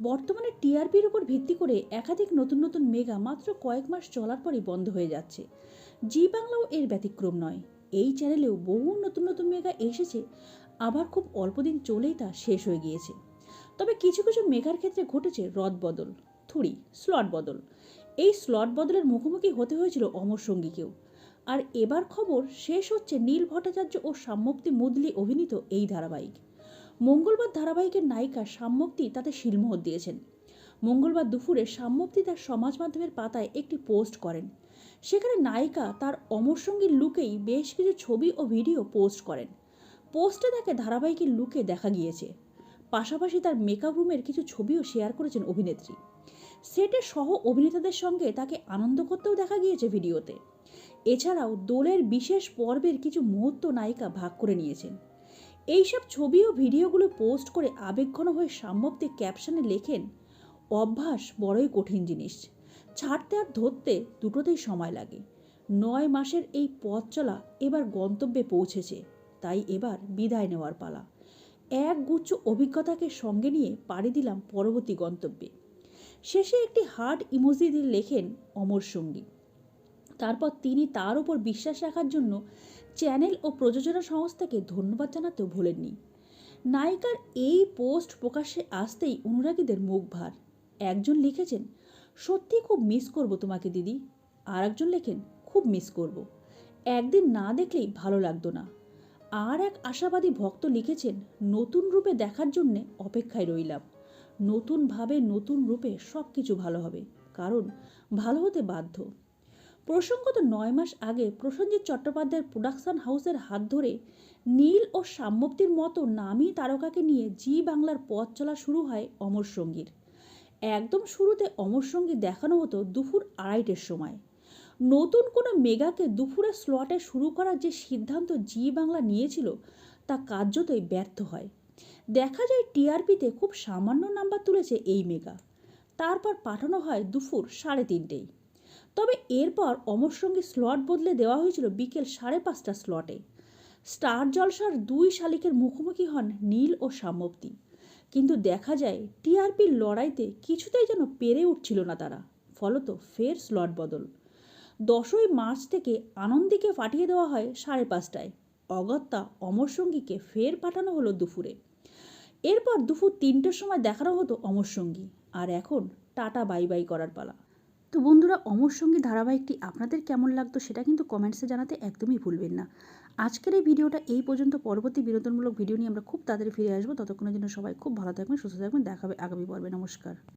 বর্তমানে টিআরপির উপর ভিত্তি করে একাধিক নতুন নতুন মেগা মাত্র কয়েক মাস চলার পরই বন্ধ হয়ে যাচ্ছে। জি বাংলাও এর ব্যতিক্রম নয়। এই চ্যানেলেও বহু নতুন নতুন মেগা এসেছে, আবার খুব অল্প দিন চলেই তা শেষ হয়ে গিয়েছে। তবে কিছু কিছু মেগার ক্ষেত্রে ঘটেছে রদ বদল, থুড়ি, স্লট বদল। এই স্লট বদলের মুখোমুখি হতে হয়েছিল অমর সঙ্গীকেও। আর এবার খবর শেষ হচ্ছে নীল ভট্টাচার্য ও সাম্যপ্তি মুদলি অভিনীত এই ধারাবাহিক। মঙ্গলবার ধারাবাহিকের নায়িকা সাম্যক্তি তাতে শিলমোহর দিয়েছেন। মঙ্গলবার দুপুরে সাম্যক্তি তার সমাজ মাধ্যমের পাতায় একটি পোস্ট করেন। সেখানে নায়িকা তার অমরসঙ্গীর লুকেই বেশ কিছু ছবি ও ভিডিও পোস্ট করেন। পোস্টে তাকে ধারাবাহিকের লুকে দেখা গিয়েছে। পাশাপাশি তার মেকআপ রুমের কিছু ছবিও শেয়ার করেছেন অভিনেত্রী। সেটে সহ অভিনেতাদের সঙ্গে তাকে আনন্দ করতেও দেখা গিয়েছে ভিডিওতে। এছাড়াও দোলের বিশেষ পর্বের কিছু মুহূর্ত নায়িকা ভাগ করে নিয়েছেন। এইসব ছবি ও ভিডিওগুলো পোস্ট করে আবেগঘন হয়ে সাম্যপ্তি ক্যাপশনে লেখেন, অভ্যাস বড়ই কঠিন জিনিস। ছাড়তে আর ধরতে দুটোতেই সময় লাগে। নয় মাসের এই পথ চলা এবার গন্তব্যে পৌঁছেছে, তাই এবার বিদায় নেওয়ার পালা। এক গুচ্ছ অভিজ্ঞতাকে সঙ্গে নিয়ে পাড়ি দিলাম পরবর্তী গন্তব্যে। শেষে একটি হার্ট ইমোজি দিয়ে লেখেন অমর সঙ্গী। তারপর তিনি তার উপর বিশ্বাস রাখার জন্য চ্যানেল ও প্রযোজনা সংস্থাকে ধন্যবাদ জানাতেও ভোলেননি। নায়িকার এই পোস্ট প্রকাশ্যে আসতেই অনুরাগীদের মুখ ভার। একজন লিখেছেন, সত্যি খুব মিস করব তোমাকে দিদি। আর একজন লেখেন, খুব মিস করব। একদিন না দেখলেই ভালো লাগতো না। আর এক আশাবাদী ভক্ত লিখেছেন, নতুন রূপে দেখার জন্যে অপেক্ষায় রইলাম। নতুনভাবে নতুন রূপে সব কিছু ভালো হবে, কারণ ভালো হতে বাধ্য। প্রসঙ্গত নয় মাস আগে প্রসেনজিৎ চট্টোপাধ্যায়ের প্রোডাকশন হাউসের হাত ধরে নীল ও সাম্যপ্তির মতো নামী তারকাকে নিয়ে জি বাংলার পথ চলা শুরু হয় অমর সঙ্গীর। একদম শুরুতে অমর সঙ্গী দেখানো হতো দুপুর আড়াইটের সময়। নতুন কোনো মেগাকে দুপুরে স্লটে শুরু করার যে সিদ্ধান্ত জি বাংলা নিয়েছিল, তা কার্যতই ব্যর্থ হয়। দেখা যায় টিআরপিতে খুব সামান্য নাম্বার তুলেছে এই মেগা। তারপর পাঠানো হয় দুপুর সাড়ে তিনটেই। তবে এরপর অমর সঙ্গী স্লট বদলে দেওয়া হয়েছিল বিকেল সাড়ে পাঁচটা স্লটে। স্টার জলসার দুই শালিকের মুখোমুখি হন নীল ও সাম্যপ্তি কিন্তু দেখা যায়, টিআরপির লড়াইতে কিছুতেই যেন পেরে উঠছিল না তারা। ফলত ফের স্লট বদল। দশই মার্চ থেকে আনন্দীকে পাঠিয়ে দেওয়া হয় সাড়ে পাঁচটায়। অগত্যা অমর সঙ্গীকে ফের পাঠানো হলো দুপুরে। এরপর দুপুর তিনটের সময় দেখানো হতো অমর সঙ্গী আর এখন টাটা বাই বাই করার পালা। তো বন্ধুরা, অমর সঙ্গী ধারাবাহিকটি আপনাদের কেমন লাগতো সেটা কিন্তু কমেন্টসে জানাতে একদমই ভুলবেন না। আজকের এই ভিডিওটা এই পর্যন্ত। পরবর্তী বিনোদনমূলক ভিডিও নিয়ে আমরা খুব তাড়াতাড়ি ফিরে আসব। ততক্ষণের জন্য সবাই খুব ভালো থাকবেন, সুস্থ থাকবেন। দেখাবে আগামী পর্বে। নমস্কার।